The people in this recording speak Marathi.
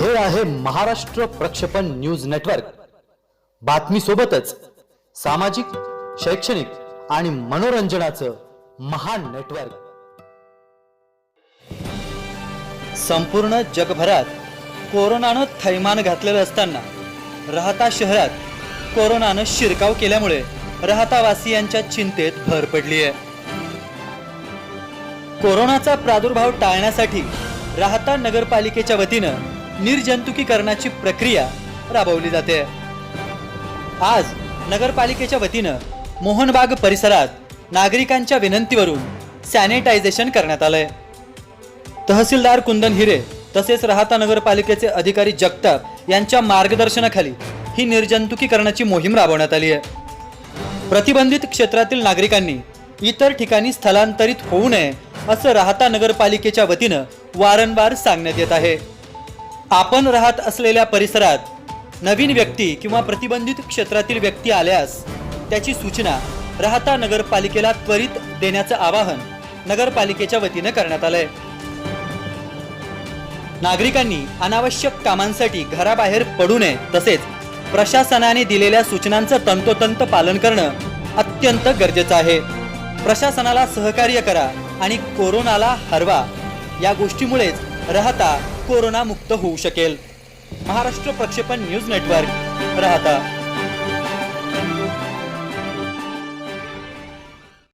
हे आहे महाराष्ट्र प्रक्षेपण न्यूज नेटवर्क. बातमी सोबतच सामाजिक शैक्षणिक आणि मनोरंजनाचं महान नेटवर्क. संपूर्ण जगभरात कोरोनानं थैमान घातलेलं असताना राहता शहरात कोरोनानं शिरकाव केल्यामुळे राहतावासियांच्या चिंतेत भर पडली आहे कोरोनाचा प्रादुर्भाव टाळण्यासाठी राहता नगरपालिकेच्या वतीनं निर्जंतुकीकरणाची प्रक्रिया राबवली जाते. आज नगरपालिकेच्या वतीनं मोहनबाग परिसरात नागरिकांच्या विनंतीवरून सॅनिटायझेशन करण्यात आलंय. तहसीलदार कुंदन हिरे तसेच राहता नगरपालिकेचे अधिकारी जगताप यांच्या मार्गदर्शनाखाली ही निर्जंतुकीकरणाची मोहीम राबवण्यात आली आहे. प्रतिबंधित क्षेत्रातील नागरिकांनी इतर ठिकाणी स्थलांतरित होऊ नये असं राहता नगरपालिकेच्या वतीनं वारंवार सांगण्यात येत आहे. आपण राहत असलेल्या परिसरात नवीन व्यक्ती किंवा प्रतिबंधित क्षेत्रातील व्यक्ती आल्यास त्याची सूचना राहता नगरपालिकेला त्वरित देण्याचं आवाहन नगरपालिकेच्या वतीनं करण्यात आलंय. नागरिकांनी अनावश्यक कामांसाठी घराबाहेर पडू नये तसेच प्रशासनाने दिलेल्या सूचनांचं तंतोतंत पालन करणं अत्यंत गरजेचं आहे. प्रशासनाला सहकार्य करा आणि कोरोनाला हरवा या गोष्टीमुळेच राहता कोरोना मुक्त होऊ शकेल. महाराष्ट्र प्रक्षेपण न्यूज नेटवर्क. राहता.